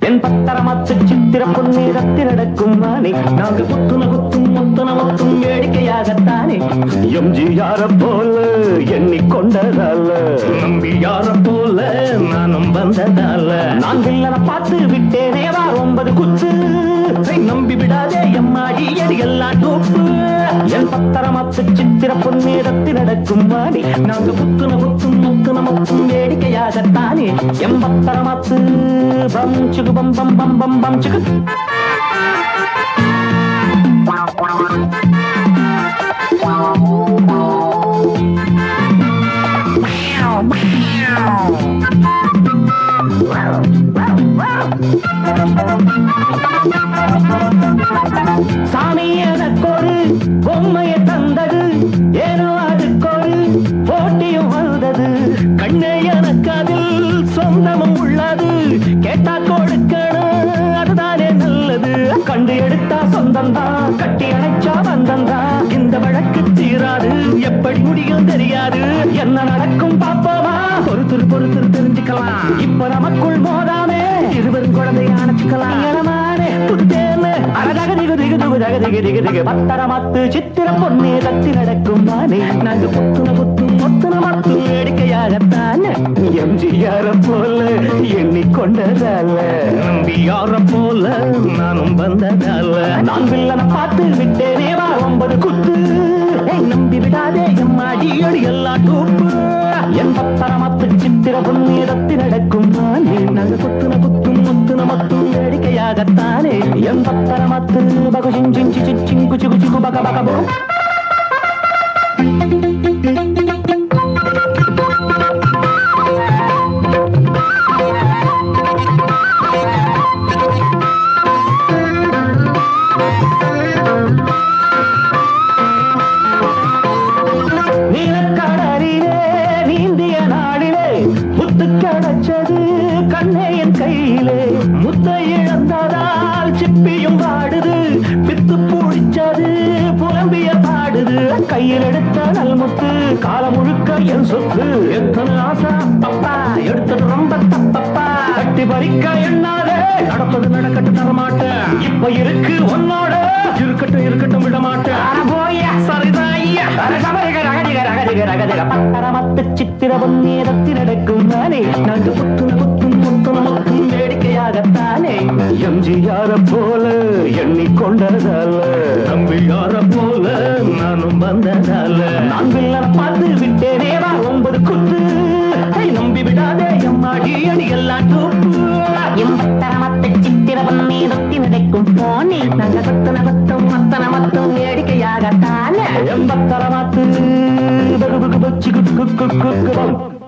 என் பத்தரமாத்து சித்திர பொன்னீரத்தி நடக்கும் வானே நாங்க குத்துன குத்தும் முத்துன முத்தும் வேடிக்கையாகத்தானே. எம்ஜியார போல எண்ணிக்கொண்டதால நம்பி போல நானும் வந்ததால. நான் வில்லனை பார்த்து விட்டேனே ஒன்பது குத்து. நம்பி விடாதே எம்மாடி எல்லாம் தூப்பு என் பத்தரமாத்து சித்திர பொன்னீரத்தி நடக்கும் வானே நாங்க புத்துன புத்தும் முத்துன முத்தும் வேடிக்கையாகத்தானே. எம் பத்தரமாத்து பம் சுகு பம் பம் பம் பம் பம் சுகு. சாமி எனக்கொரு பொம்மையை தந்தது. ஏனோ அதுக்கொரு போட்டியும் வந்தது. கண்ணே எனக்கு அதில் சொந்தமும் உள்ளது. கேட்டா கொடுக்கணும் அதுதானே நல்லது. கண்டு எடுத்தா சொந்தம் தான் கட்டி அணைச்சா பந்தம் தான் இந்த வழக்கு தீராது எப்படி முடியும் தெரியாது. என்ன நடக்கும் பாப்போமா ஒருத்தர் பொறுத்தர் தெரிஞ்சுக்கலாம். இப்ப நமக்குள் போதாமே இருவரும் குழந்தைய அணைச்சுக்கலாம் இளமானே புத்தேன்னு அழகாக திகு திகு திகு ஜக திகு திகு திகு பத்தரமாத்து சித்திரம் பொண்ணே தத்தி நடக்கும் மானே நாங்க புத்துன புத்து முத்துன மத்தும் வேடிக்கையாகத்தானே. எம்ஜிஆர போல எண்ணிக்கொண்டதால. நம்பியார போல நானும் வந்ததால. நான் வில்லனை பார்த்து விட்டேனே வா ஒன்பது குத்து. நம்பி விடாதே எம்மாடி அடி எல்லாம் தூப்பு என் பத்தரமாத்து வேடிக்கையாகத்தானே என் பத்தரமாத்து பகு சிஞ்சிஞ்சி சிச்சிங்கு சிகு சிகு பக நீந்திய நாடிலே முத்து கிடைச்சது கண்ணே என் கையிலே. சிப்பியும் பாடுது பித்து பூடிச்சது புலம்பிய பாடுது. கையில் எடுத்த நல்முத்து காலம் முழுக்க என் சொத்து. எத்தனை ஆசை அப்பா எடுத்தது ரொம்ப தப்பப்பா. கட்டி பறிக்க எண்ணாதே நடப்பது நடக்கட்டு தரமாட்டேன். இப்ப இருக்கு உன்னோட இருக்கட்டும் இருக்கட்டும் விட மாட்டேன் போய. சரிதான் ஐயா. ரகதிக ரகதிக ரகதிக ரகதிக பத்தரமத்து சித்திர பொன்னீரத்தி நடக்கும் நானே. நாங்க எண்ணிக்கொண்டதால நம்பியார போல நானும் வந்ததால நான் வில்லனை பார்த்து விட்டேனே வா ஒன்பது குத்து நம்பி விடாதே எம்மாடி அடி எல்லாம் தூப்பு எம்பத்தரமத்து சித்திர பொன்னீரத்தி நடக்கும் போனே நாங்க கொத்தன கொத்தும் மத்தன மத்தும் வேடிக்கையாகத்தானே எம்பத்தரமாத்து பகு பகு பச்சு குக்கு குக்கு குக்கு